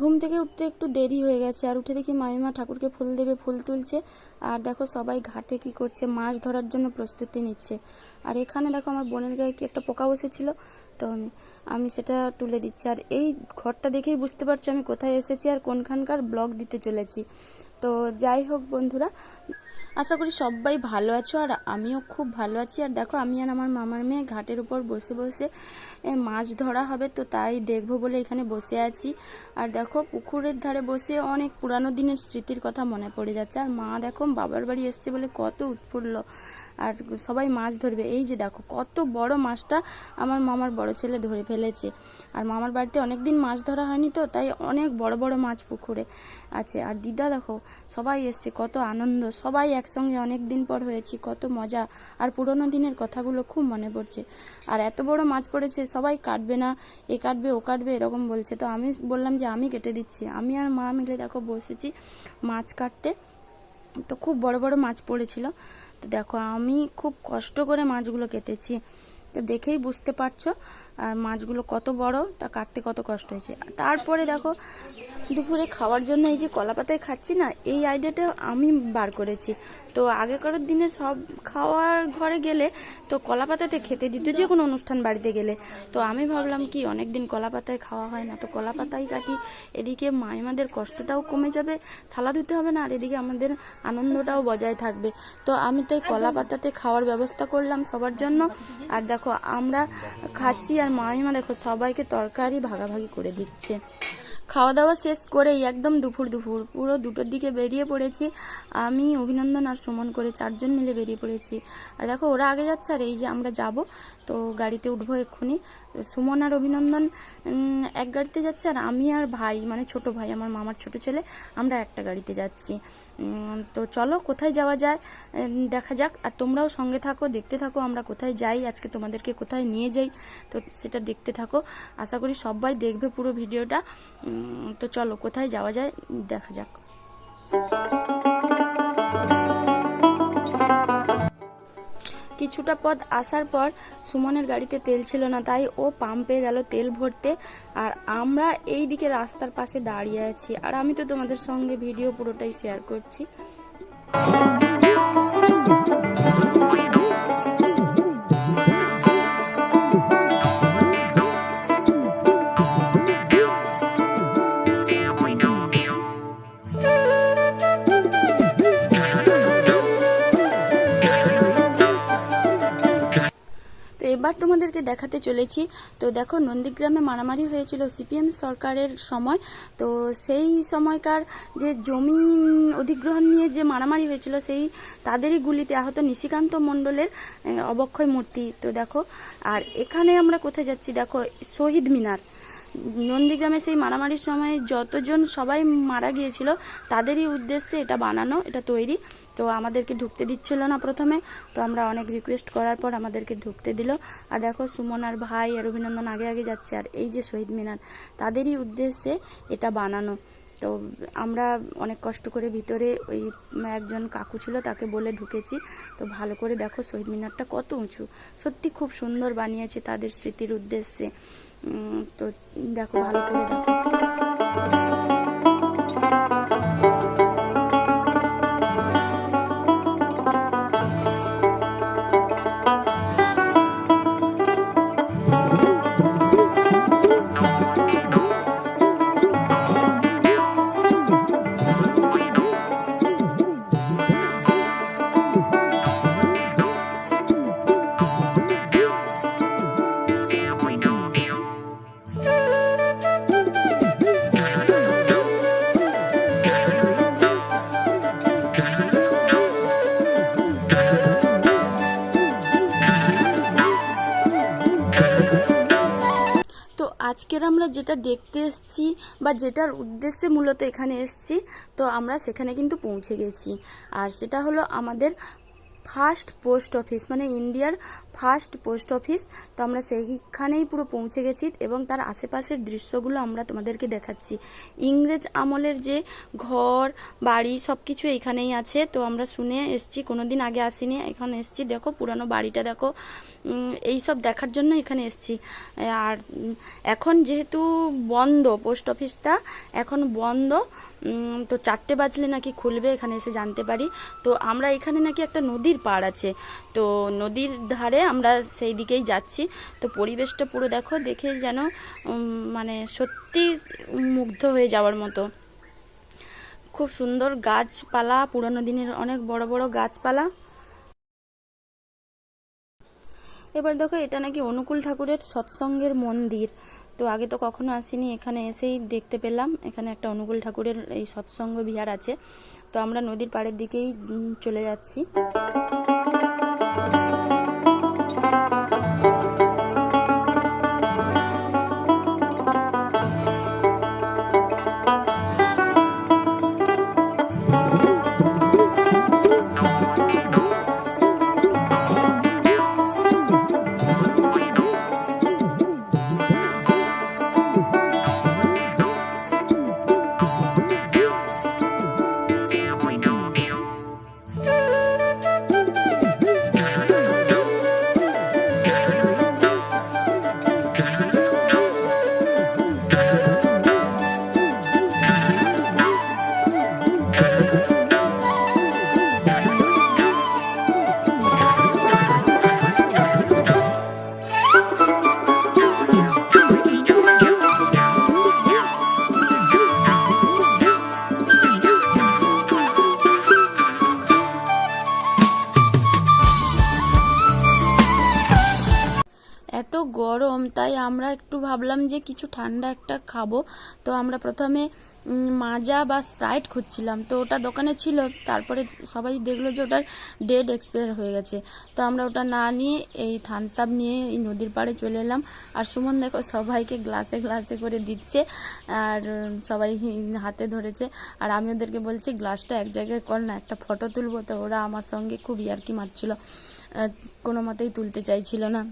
ঘুম থেকে উঠতে একটু দেরি হয়ে গেছে, আর উঠে দেখি মামিমা ঠাকুরকে ফুল দেবে, ফুল তুলছে। আর দেখো সবাই ঘাটে কি করছে, মাছ ধরার জন্য প্রস্তুতি নিচ্ছে। আর এখানে দেখো আমার বোনের গায়ে কি একটা পোকা বসেছিল, তো আমি আমি সেটা তুলে দিচ্ছি। আর এই ঘরটা দেখেই বুঝতে পারছ আমি কোথায় এসেছি আর কোনখানকার ব্লগ দিতে চলেছি। তো যাই হোক বন্ধুরা আশা করি সবাই ভালো আছো আর আমিও খুব ভালো আছি। আর দেখো, আমি আর আমার মামার মেয়ে ঘাটের উপর বসে বসে মাছ ধরা হবে, তো তাই দেখব বলে এখানে বসে আছি। আর দেখো, পুকুরের ধারে বসে অনেক পুরানো দিনের স্মৃতির কথা মনে পড়ে যাচ্ছে। আর মা দেখো, বাবার বাড়ি এসছে বলে কত উৎফুল্ল। আর সবাই মাছ ধরবে। এই যে দেখো, কত বড় মাছটা আমার মামার বড় ছেলে ধরে ফেলেছে। আর মামার বাড়িতে অনেক দিন মাছ ধরা হয়নি তো, তাই অনেক বড় বড় মাছ পুকুরে আছে। আর দিদা দেখো, সবাই এসছে, কত আনন্দ। সবাই একসঙ্গে অনেক দিন পর হয়েছি, কত মজা। আর পুরোনো দিনের কথাগুলো খুব মনে পড়ছে। আর এত বড় মাছ পড়েছে, সবাই কাটবে না, এ কাটবে, ও কাটবে, এরকম বলছে। তো আমি বললাম যে, আমি কেটে দিচ্ছি। আমি আর মা মিলে দেখো বসেছি মাছ কাটতে। তো খুব বড় বড় মাছ পড়েছিল। তো দেখো, আমি খুব কষ্ট করে মাছগুলো কেটেছি। তো দেখেই বুঝতে পারছ, আর মাছগুলো কত বড়, তা কাটতে কত কষ্ট হয়েছে। তারপরে দেখো দুপুরে খাওয়ার জন্য এই যে কলা পাতায় খাচ্ছি না, এই আইডিয়াটা আমি বার করেছি। তো আগেকার দিনে সব খাওয়ার ঘরে গেলে তো কলা পাতাতে খেতে দিত, যে কোনো অনুষ্ঠান বাড়িতে গেলে। তো আমি ভাবলাম কি অনেক দিন কলা পাতায় খাওয়া হয় না, তো কলা পাতাই কাটি। এদিকে মাইমাদের কষ্টটাও কমে যাবে, থালা ধুতে হবে না, আর এদিকে আমাদের আনন্দটাও বজায় থাকবে। তো আমি তাই কলা পাতাতে খাওয়ার ব্যবস্থা করলাম সবার জন্য। আর দেখো, আমরা খাচ্ছি আর মাইমা দেখো, সবাইকে তরকারি ভাগাভাগি করে দিচ্ছে। খাওয়া দাওয়া শেষ করেই একদম দুপুর দুপুর পুরো দুটোর দিকে বেরিয়ে পড়েছি। আমি, অভিনন্দন আর সুমন করে চারজন মিলে বেরিয়ে পড়েছি। আর দেখো, ওরা আগে যাচ্ছে আর এই যে আমরা যাব। তো গাড়িতে উঠবো এক্ষুনি। সুমন আর অভিনন্দন এক গাড়িতে যাচ্ছে আর আমি আর ভাই মানে ছোট ভাই, আমার মামার ছোট ছেলে, আমরা একটা গাড়িতে যাচ্ছি। তো চলো কোথায় যাওয়া যায়? দেখা যাক। আর তোমরাও সঙ্গে থাকো, দেখতে থাকো আমরা কোথায় যাই। আজকে তোমাদেরকে কোথায় নিয়ে যাই, তো সেটা দেখতে থাকো। আশা করি সবাই দেখবে পুরো ভিডিওটা। তো চলো কোথায় যাওয়া যায়, দেখা যাক। কিছুটা পথ আসার পর সুমনের গাড়িতে তেল ছিল না, তাই ও পাম্পে গেল তেল ভরতে। আর আমরা এই দিকে রাস্তার পাশে দাঁড়িয়ে আছি। আর আমি তো তোমাদের সঙ্গে ভিডিও পুরোটাই শেয়ার করছি। তো এবার তোমাদেরকে দেখাতে চলেছি। তো দেখো, নন্দীগ্রামে মারামারি হয়েছিল সিপিএম সরকারের সময়। তো সেই সময়কার যে জমি অধিগ্রহণ নিয়ে যে মারামারি হয়েছিল, সেই তাদেরই গুলিতে আহত নিশিকান্ত মণ্ডলের অবক্ষয় মূর্তি। তো দেখো, আর এখানে আমরা কোথায় যাচ্ছি? দেখো, শহীদ মিনার। নন্দীগ্রামে সেই মারামারির সময় যতজন সবাই মারা গিয়েছিল, তাদেরই উদ্দেশ্যে এটা বানানো, এটা তৈরি। তো আমাদেরকে ঢুকতে দিচ্ছিল না প্রথমে। তো আমরা অনেক রিকোয়েস্ট করার পর আমাদেরকে ঢুকতে দিল। আর দেখো, সুমন আর ভাই আর অভিনন্দন আগে আগে যাচ্ছে। আর এই যে শহীদ মিনার, তাদেরই উদ্দেশ্যে এটা বানানো। তো আমরা অনেক কষ্ট করে ভিতরে ওই একজন কাকু ছিল, তাকে বলে ঢুকেছি। তো ভালো করে দেখো শহীদ মিনারটা কত উঁচু। সত্যি খুব সুন্দর বানিয়েছে তাদের স্মৃতির উদ্দেশ্যে। তো দেখো ভালো করে দেখো। আজকের আমরা যেটা দেখতে এসছি বা যেটার উদ্দেশ্যে মূলত এখানে এসছি, তো আমরা সেখানে কিন্তু পৌঁছে গেছি। আর সেটা হলো আমাদের ফার্স্ট পোস্ট অফিস মানে ইন্ডিয়ার ফার্স্ট পোস্ট অফিস। তো আমরা সেইখানেই পুরো পৌঁছে গেছি এবং তার আশেপাশের দৃশ্যগুলো আমরা তোমাদেরকে দেখাচ্ছি। ইংরেজ আমলের যে ঘর, বাড়ি সব কিছু এইখানেই আছে। তো আমরা শুনে এসছি, কোনোদিন আগে আসিনি, এখানে এসছি। দেখো, পুরানো বাড়িটা দেখো। এই সব দেখার জন্য এখানে এসছি। আর এখন যেহেতু বন্ধ পোস্ট অফিসটা, এখন বন্ধ। তো চারটে বাজলে নাকি খুলবে, এখানে এসে জানতে পারি। তো আমরা এখানে নাকি একটা নদীর পাড় আছে। তো নদীর ধারে আমরা সেই দিকেই যাচ্ছি। তো পরিবেশটা পুরো দেখো, দেখে যেন মানে সত্যি মুগ্ধ হয়ে যাওয়ার মতো। খুব সুন্দর গাছপালা, পুরানো দিনের অনেক বড় বড় গাছপালা। এবার দেখো, এটা নাকি অনুকূল ঠাকুরের সৎসঙ্গের মন্দির। তো আগে তো কখনো আসিনি, এখানে এসেই দেখতে পেলাম। এখানে একটা অনুকূল ঠাকুরের এই সৎসঙ্গ বিহার আছে। তো আমরা নদীর পাড়ের দিকেই চলে যাচ্ছি। যে কিছু ঠান্ডা একটা খাব। তো আমরা প্রথমে মাজা বা স্প্রাইট খুঁজছিলাম। তো ওটা দোকানে ছিল, তারপরে সবাই দেখল যে ওটার ডেট এক্সপায়ার হয়ে গেছে। তো আমরা ওটা না নিয়ে এই থামস আপ নিয়ে এই নদীর পাড়ে চলে এলাম। আর সুমন দেখো সবাইকে গ্লাসে গ্লাসে করে দিচ্ছে, আর সবাই হাতে ধরেছে। আর আমি ওদেরকে বলছি, গ্লাসটা এক জায়গায় কর না, একটা ফটো তুলবো। তো ওরা আমার সঙ্গে খুব ইয়ার্কি মারছিল। কোনো মতেই তুলতে চাইছিল না।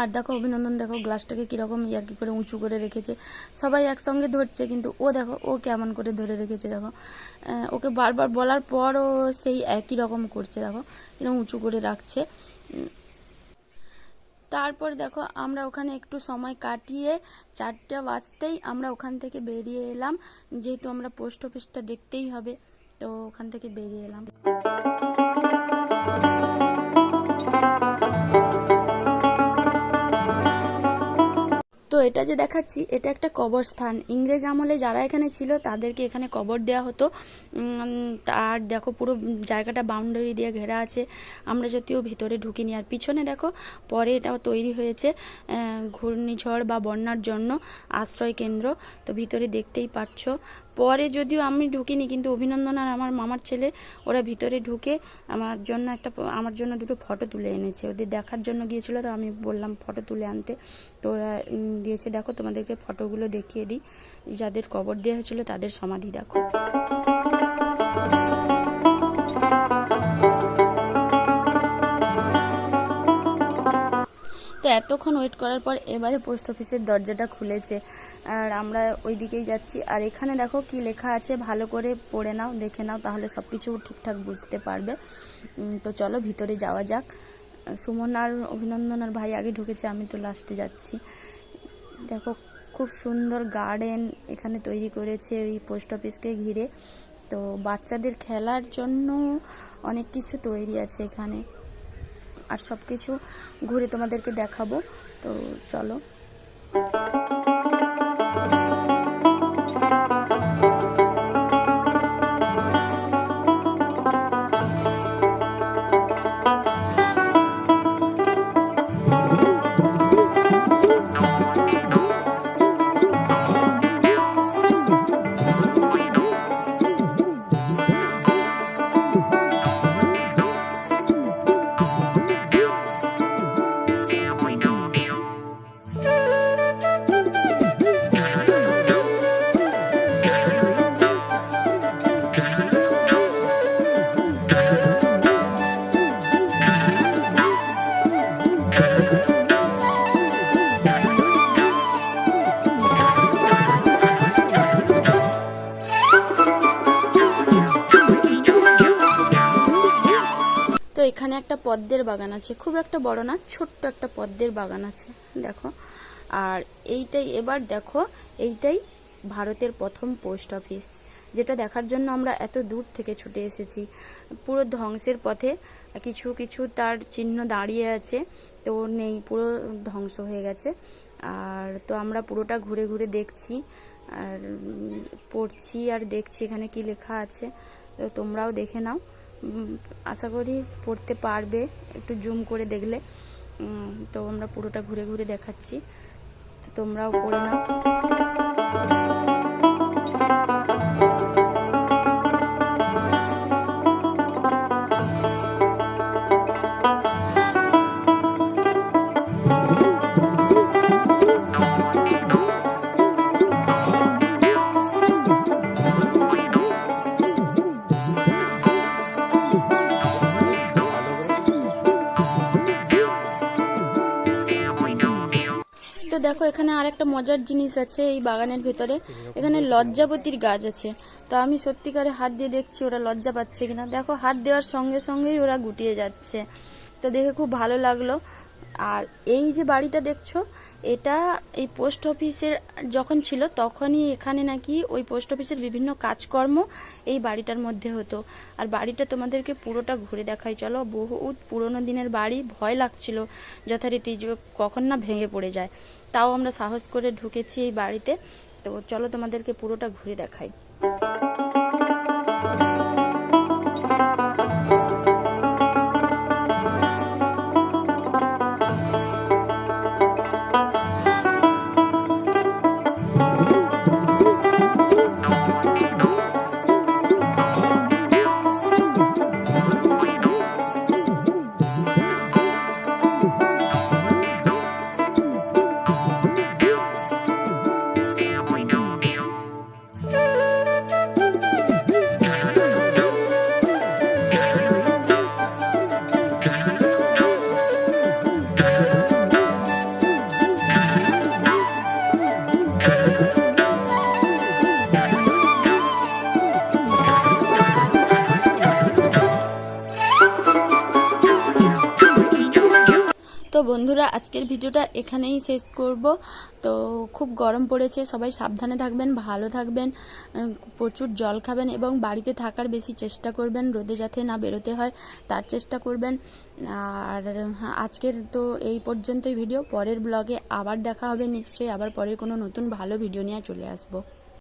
আর দেখো, অভিনন্দন, দেখো গ্লাসটাকে কীরকম ইয়ার্কি করে উঁচু করে রেখেছে। সবাই একসঙ্গে ধরছে, কিন্তু ও দেখো, ও কেমন করে ধরে রেখেছে, দেখো। ওকে বারবার বলার পর ও সেই একই রকম করছে, দেখো এরকম উঁচু করে রাখছে। তারপর দেখো, আমরা ওখানে একটু সময় কাটিয়ে চারটা বাজতেই আমরা ওখান থেকে বেরিয়ে এলাম। যেহেতু আমরা পোস্ট অফিসটা দেখতেই হবে, তো ওখান থেকে বেরিয়ে এলাম। এটা যে দেখাচ্ছি, এটা একটা কবরস্থান ইংরেজ আমলে যারা এখানে ছিল, তাদেরকে এখানে কবর দেওয়া হতো। আর দেখো পুরো জায়গাটা বাউন্ডারি দিয়ে ঘেরা আছে। আমরা যদিও ভিতরে ঢুকিনি। আর পিছনে দেখো, পরে এটা তৈরি হয়েছে ঘূর্ণিঝড় বা বন্যার জন্য আশ্রয় কেন্দ্র। তো ভিতরে দেখতেই পাচ্ছ পরে যদিও আমি ঢুকিনি, কিন্তু অভিনন্দন আর আমার মামার ছেলে, ওরা ভিতরে ঢুকে আমার জন্য একটা আমার জন্য দুটো ফটো তুলে এনেছে। ওদের দেখার জন্য গিয়েছিল, তো আমি বললাম ফটো তুলে আনতে। তো ওরা দিয়েছে, দেখো, তোমাদেরকে ফটোগুলো দেখিয়ে দিই। যাদের কবর দেওয়া হয়েছিলো, তাদের সমাধি দেখো। এতক্ষণ ওয়েট করার পর এবারে পোস্ট অফিসের দরজাটা খুলেছে। আর আমরা ওই দিকেই যাচ্ছি। আর এখানে দেখো কি লেখা আছে, ভালো করে পড়ে নাও, দেখে নাও, তাহলে সব কিছু ঠিকঠাক বুঝতে পারবে। তো চলো ভিতরে যাওয়া যাক। সুমন আর অভিনন্দন আর ভাই আগে ঢুকেছে, আমি তো লাস্টে যাচ্ছি। দেখো খুব সুন্দর গার্ডেন এখানে তৈরি করেছে ওই পোস্ট অফিসকে ঘিরে। তো বাচ্চাদের খেলার জন্য অনেক কিছু তৈরি আছে এখানে। আর সব কিছু ঘুরে তোমাদেরকে দেখাবো। তো চলো। পদ্মের বাগান আছে। খুব একটা বড় না, ছোট্ট একটা পদ্মের বাগান আছে, দেখো। আর এইটাই, এবার দেখো, এইটাই ভারতের প্রথম পোস্ট অফিস, যেটা দেখার জন্য আমরা এত দূর থেকে ছুটে এসেছি। পুরো ধ্বংসের পথে কিছু কিছু তার চিহ্ন দাঁড়িয়ে আছে, তো নেই, পুরো ধ্বংস হয়ে গেছে। আর তো আমরা পুরোটা ঘুরে ঘুরে দেখছি, আর পড়ছি আর দেখছি এখানে কি লেখা আছে, তো তোমরাও দেখে নাও। আশা করি পড়তে পারবে, একটু জুম করে দেখলে। তো আমরা পুরোটা ঘুরে ঘুরে দেখাচ্ছি। তো তোমরাও পড়ে নাও। দেখো, এখানে আর একটা মজার জিনিস আছে এই বাগানের ভেতরে। এখানে লজ্জাপতির গাছ আছে। তো আমি সত্যিকারে হাত দিয়ে দেখছি ওরা লজ্জা পাচ্ছে কিনা। দেখো, হাত দেওয়ার সঙ্গে সঙ্গেই ওরা গুটিয়ে যাচ্ছে। তো দেখে খুব ভালো লাগল। আর এই যে বাড়িটা দেখছ, এটা এই পোস্ট অফিসের যখন ছিল তখনই এখানে নাকি ওই পোস্ট অফিসের বিভিন্ন কাজকর্ম এই বাড়িটার মধ্যে হতো। আর বাড়িটা তোমাদেরকে পুরোটা ঘুরে দেখাই। চলো, বহুত পুরোনো দিনের বাড়ি, ভয় লাগছিল যথারীতি যে কখন না ভেঙে পড়ে যায়। তাও আমরা সাহস করে ঢুকেছি এই বাড়িতে। তো চলো তোমাদেরকে পুরোটা ঘুরে দেখাই। তো বন্ধুরা, আজকের ভিডিওটা এখানেই শেষ করব। তো খুব গরম পড়েছে, সবাই সাবধানে থাকবেন, ভালো থাকবেন প্রচুর জল খাবেন এবং বাড়িতে থাকার বেশি চেষ্টা করবেন, রোদে যাতে না বেরোতে হয় তার চেষ্টা করবেন। আর আজকের তো এই পর্যন্তই ভিডিও, পরের ব্লগে আবার দেখা হবে, নিশ্চয়ই আবার পরের কোনো নতুন ভালো ভিডিও নিয়ে চলে আসব।